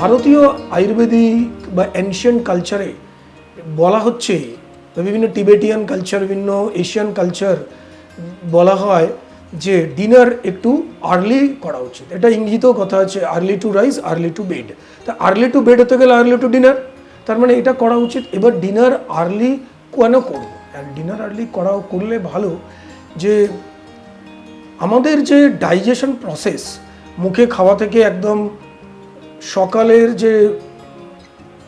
ভারতীয় আয়ুর্বেদিক বা এনশিয়ান কালচারে বলা হচ্ছে বিভিন্ন টিবেটিয়ান কালচার বিভিন্ন এশিয়ান কালচার বলা হয় যে ডিনার একটু আর্লি করা উচিত। এটা ইঙ্গিতও কথা আছে early to rise early to bed তা আর্লি টু বেড হতে গেলে আর্লি টু ডিনার তার মানে এটা করা উচিত। এবার ডিনার আর্লি কেন করব? আর ডিনার আর্লি করা করলে ভালো যে আমাদের যে ডাইজেশন প্রসেস মুখে খাওয়া থেকে একদম সকালের যে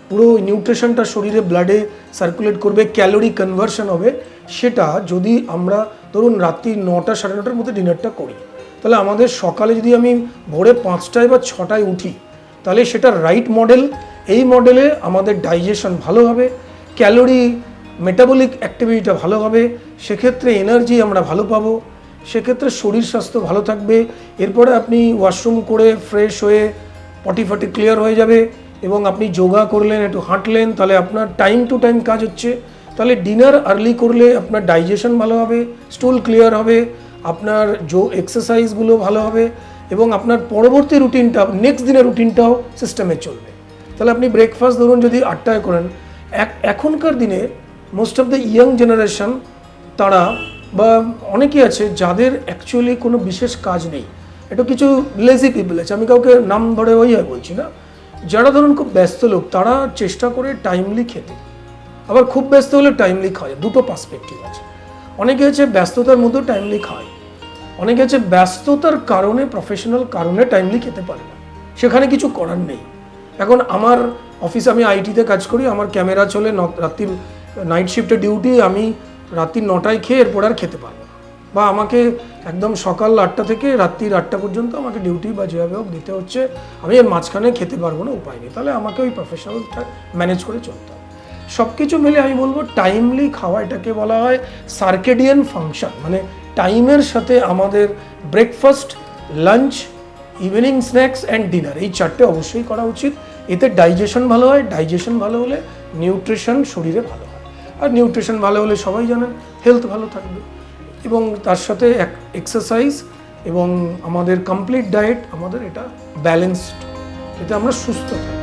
পুরো নিউট্রিশনটা শরীরে ব্লাডে সার্কুলেট করবে ক্যালোরি কনভার্সন হবে, সেটা যদি আমরা ধরুন রাত্রি নটা সাড়ে নটার মধ্যে ডিনারটা করি, তাহলে আমাদের সকালে যদি আমি ভোরে পাঁচটায় বা ছটায় উঠি, তাহলে সেটা রাইট মডেল এই মডেলে আমাদের ডাইজেশন ভালো হবে ক্যালোরি মেটাবলিক অ্যাক্টিভিটিটা ভালো হবে, সেক্ষেত্রে এনার্জি আমরা ভালো পাবো, সেক্ষেত্রে শরীর স্বাস্থ্য ভালো থাকবে, এরপরে আপনি ওয়াশরুম করে ফ্রেশ হয়ে পটি ফটি ক্লিয়ার হয়ে যাবে এবং আপনি যোগা করলেন, একটু হাঁটলেন, তাহলে আপনার টাইম টু টাইম কাজ হচ্ছে। তাহলে ডিনার আর্লি করলে আপনার ডাইজেশন ভালো হবে, স্টুল ক্লিয়ার হবে, আপনার জো এক্সারসাইজগুলো ভালো হবে এবং আপনার পরবর্তী রুটিনটা, নেক্সট দিনের রুটিনটাও সিস্টেমে চলবে। তাহলে আপনি ব্রেকফাস্ট ধরুন যদি আটটায় করেন, এক, এখনকার দিনে most of the young generation তারা বা অনেকেই আছে যাদের অ্যাকচুয়ালি কোনো বিশেষ কাজ নেই। এটা কিছু লেজি পিপল আছে, আমি কাউকে নাম ধরে ওই হয় বলছি না। যারা ধরুন খুব ব্যস্ত লোক, তারা চেষ্টা করে টাইমলি খেতে। আবার খুব ব্যস্ত হলে টাইমলি খায় দুটো পার্সপেক্টিভ আছে। অনেকে আছে ব্যস্ততার মধ্যেও টাইমলি খায়। অনেকে আছে ব্যস্ততার কারণে প্রফেশনাল কারণে টাইমলি খেতে পারে না। সেখানে কিছু করার নেই। এখন আমার অফিসে আমি আইটিতে কাজ করি, আমার ক্যামেরা চলে রাত্রির নাইট শিফটে ডিউটি আমি রাত্রি নটায় খেয়ে এরপর আর খেতে পারব না। বা আমাকে একদম সকাল আটটা থেকে রাত্রির আটটা পর্যন্ত আমাকে ডিউটি বা যেভাবে হোক দিতে হচ্ছে। আমি এর মাঝখানে খেতে পারব না, উপায় নেই। তাহলে আমাকে ওই প্রফেশনালটা ম্যানেজ করে চলতে হবে। সব কিছু মিলে আমি বলব টাইমলি খাওয়া এটাকে বলা হয় সার্কেডিয়ান ফাংশন মানে টাইমের সাথে আমাদের breakfast lunch evening snacks and dinner এই চারটে অবশ্যই করা উচিত। এতে ডাইজেশন ভালো হয় ডাইজেশন ভালো হলে নিউট্রিশন শরীরে ভালো হয়। আর নিউট্রিশন ভালো হলে সবাই জানেন হেলথ ভালো থাকবে। এবং তার সাথে এক এক্সারসাইজ এবং আমাদের কমপ্লিট ডায়েট আমাদের এটা ব্যালেন্সড এতে আমরা সুস্থ থাকি।